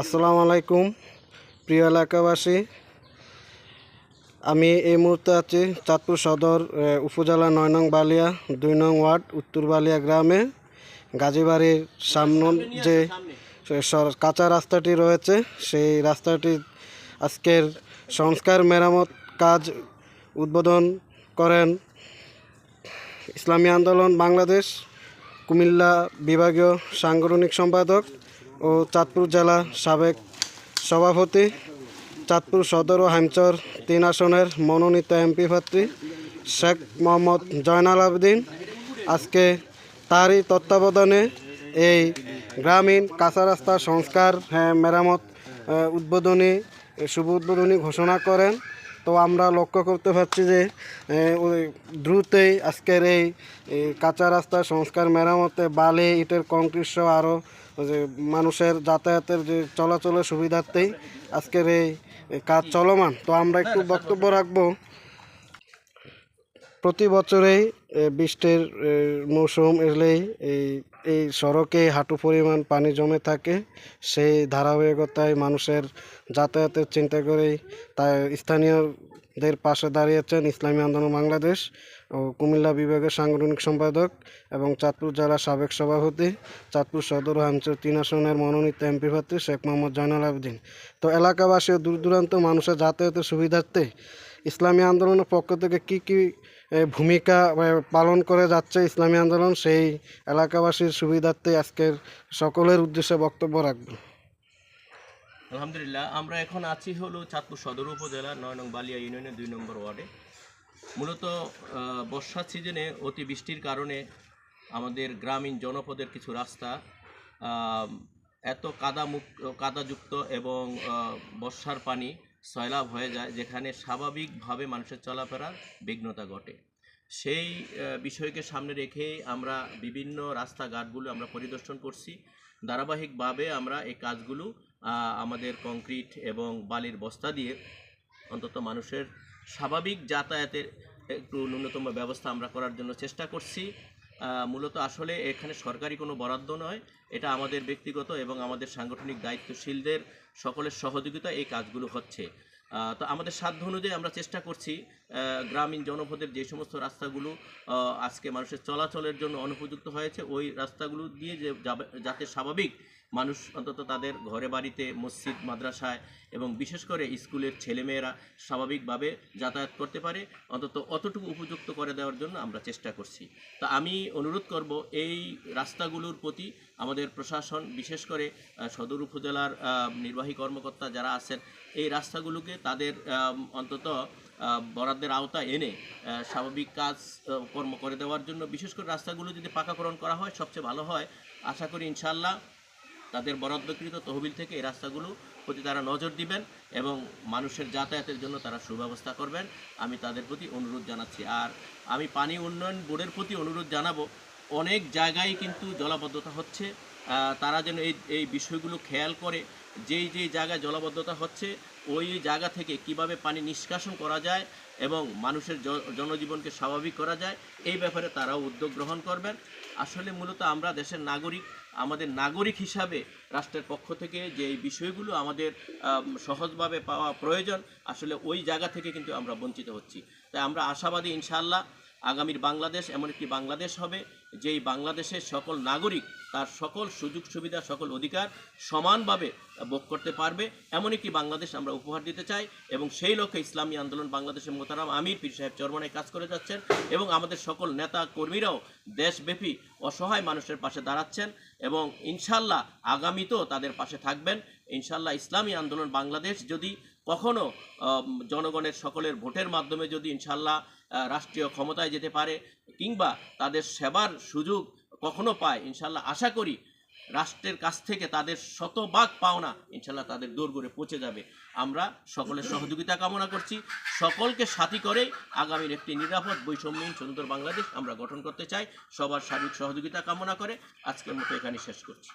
আসসালামু আলাইকুম প্রিয় এলাকাবাসী। আমি এই মুহূর্তে আছি চাঁদপুর সদর উপজেলা নয় নং বালিয়া দুই নং ওয়ার্ড উত্তর বালিয়া গ্রামে। গাজীবাড়ির সামনে যে কাঁচা রাস্তাটি রয়েছে সেই রাস্তাটি আজকের সংস্কার মেরামত কাজ উদ্বোধন করেন ইসলামী আন্দোলন বাংলাদেশ কুমিল্লা বিভাগীয় সাংগঠনিক সম্পাদক। ও চাঁদপুর জেলা সাবেক সভাপতি চাঁদপুর সদর ও হামচর তিন আসনের মনোনীত এমপি প্রার্থী শেখ মোহাম্মদ জয়নাল আবদিন। আজকে তারই তত্ত্বাবধানে এই গ্রামীণ কাঁচা রাস্তা সংস্কার হ্যাঁ, মেরামত উদ্বোধনী শুভ উদ্বোধনী ঘোষণা করেন। তো আমরা লক্ষ্য করতে পারছি যে দ্রুতই আজকের এই কাঁচা রাস্তা সংস্কার মেরামতে বালি ইটের কংক্রিট সহ আরও যে মানুষের যাতায়াতের যে চলাচলের সুবিধার্থেই আজকের এই কাজ চলমান। তো আমরা একটু বক্তব্য রাখব প্রতি বছরেই বৃষ্টির মৌসুম এলেই এই এই সড়কে হাঁটু পরিমাণ পানি জমে থাকে। সেই ধারাবাহিকতায় মানুষের যাতায়াতের চিন্তা করেই তা স্থানীয়দের পাশে দাঁড়িয়েছেন ইসলামী আন্দোলন বাংলাদেশ ও কুমিল্লা বিভাগের সাংগঠনিক সম্পাদক এবং চাঁদপুর জেলার সাবেক সভাপতি, চাঁদপুর সদর হামচর তিন আসনের মনোনীত এমপি প্রার্থী শেখ মোহাম্মদ জয়নাল আবদিন। তো এলাকাবাসী ও দূর দূরান্ত মানুষের যাতায়াতের সুবিধার্থে ইসলামী আন্দোলনের পক্ষ থেকে কি কি ভূমিকা পালন করে যাচ্ছে ইসলামী আন্দোলন, সেই এলাকাবাসীর সুবিধার্থে আজকের সকলের উদ্দেশ্যে বক্তব্য রাখব। আলহামদুলিল্লাহ, আমরা এখন আছি হলো চাঁদপুর সদর উপজেলা, নয় নং বালিয়া ইউনিয়নের দুই নম্বর ওয়ার্ডে। মূলত বর্ষার সিজনে অতি বৃষ্টির কারণে আমাদের গ্রামীণ জনপদের কিছু রাস্তা এত কাদা মুক্ত কাদাযুক্ত এবং বর্ষার পানি সয়লাভ হয়ে যায়, যেখানে স্বাভাবিকভাবে মানুষের চলাফেরার বিঘ্নতা ঘটে। সেই বিষয়কে সামনে রেখেই আমরা বিভিন্ন রাস্তাঘাটগুলো আমরা পরিদর্শন করছি। ধারাবাহিকভাবে আমরা এই কাজগুলো আমাদের কংক্রিট এবং বালির বস্তা দিয়ে অন্তত মানুষের স্বাভাবিক যাতায়াতের একটু ন্যূনতম ব্যবস্থা আমরা করার জন্য চেষ্টা করছি। মূলত আসলে এখানে সরকারি কোনো বরাদ্দ নয়, এটা আমাদের ব্যক্তিগত এবং আমাদের সাংগঠনিক দায়িত্বশীলদের সকলের সহযোগিতা এই কাজগুলো হচ্ছে। তো আমাদের সাধ্য অনুযায়ী আমরা চেষ্টা করছি গ্রামীণ জনপদের যে সমস্ত রাস্তাগুলো আজকে মানুষের চলাচলের জন্য অনুপযুক্ত হয়েছে, ওই রাস্তাগুলো দিয়ে যে যাতে স্বাভাবিক মানুষ অন্তত তাদের ঘরে বাড়িতে, মসজিদ, মাদ্রাসায় এবং বিশেষ করে স্কুলের ছেলেমেয়েরা স্বাভাবিকভাবে যাতায়াত করতে পারে, অন্তত অতটুকু উপযুক্ত করে দেওয়ার জন্য আমরা চেষ্টা করছি। তা আমি অনুরোধ করব, এই রাস্তাগুলোর প্রতি আমাদের প্রশাসন, বিশেষ করে সদর উপজেলার নির্বাহী কর্মকর্তা যারা আছেন, এই রাস্তাগুলোকে তাদের অন্তত বরাদ্দের আওতায় এনে স্বাভাবিক কাজ কর্ম করে দেওয়ার জন্য বিশেষ করে রাস্তাগুলো যদি পাকাকরণ করা হয়, সবচেয়ে ভালো হয়। আশা করি ইনশাল্লাহ তাদের বরাদ্দকৃত তহবিল থেকে এই রাস্তাগুলো প্রতি তারা নজর দিবেন এবং মানুষের যাতায়াতের জন্য তারা সুব্যবস্থা করবেন। আমি তাদের প্রতি অনুরোধ জানাচ্ছি। আর আমি পানি উন্নয়ন বোর্ডের প্রতি অনুরোধ জানাব, অনেক জায়গায় কিন্তু জলাবদ্ধতা হচ্ছে। তারা যেন এই এই বিষয়গুলো খেয়াল করে যেই যেই জায়গায় জলাবদ্ধতা হচ্ছে, ওই জায়গা থেকে কীভাবে পানি নিষ্কাশন করা যায় এবং মানুষের জনজীবনকে স্বাভাবিক করা যায়, এই ব্যাপারে তারাও উদ্যোগ গ্রহণ করবেন। আসলে মূলত আমরা দেশের নাগরিক, আমাদের নাগরিক হিসাবে রাষ্ট্রের পক্ষ থেকে যে এই বিষয়গুলো আমাদের সহজভাবে পাওয়া প্রয়োজন, আসলে ওই জায়গা থেকে কিন্তু আমরা বঞ্চিত হচ্ছি। তাই আমরা আশাবাদী ইনশাআল্লাহ আগামীর বাংলাদেশ এমন একটি বাংলাদেশ হবে, যেই বাংলাদেশের সকল নাগরিক তার সকল সুযোগ সুবিধা, সকল অধিকার সমানভাবে ভোগ করতে পারবে। এমন একটি বাংলাদেশ আমরা উপহার দিতে চাই এবং সেই লক্ষ্যে ইসলামী আন্দোলন বাংলাদেশের মোতারাম আমির পীর সাহেব চরমনায় কাজ করে যাচ্ছেন এবং আমাদের সকল নেতা কর্মীরাও দেশব্যাপী অসহায় মানুষের পাশে দাঁড়াচ্ছেন এবং ইনশাল্লাহ আগামীতেও তাদের পাশে থাকবেন। ইনশাল্লাহ ইসলামী আন্দোলন বাংলাদেশ যদি কখনো জনগণের সকলের ভোটের মাধ্যমে যদি ইনশাল্লাহ রাষ্ট্রীয় ক্ষমতায় যেতে পারে কিংবা তাদের সেবার সুযোগ কখনো পায় ইনশাল্লাহ আশা করি রাষ্ট্রের কাছ থেকে তাদের শতভাগ পাওনা ইনশাল্লাহ তাদের দৌড় পৌঁছে যাবে। আমরা সকলের সহযোগিতা কামনা করছি। সকলকে সাথী করে আগামীর একটি নিরাপদ বৈষম্যহীন সুন্দর বাংলাদেশ আমরা গঠন করতে চাই। সবার সার্বিক সহযোগিতা কামনা করে আজকের মতো এখানে শেষ করছি।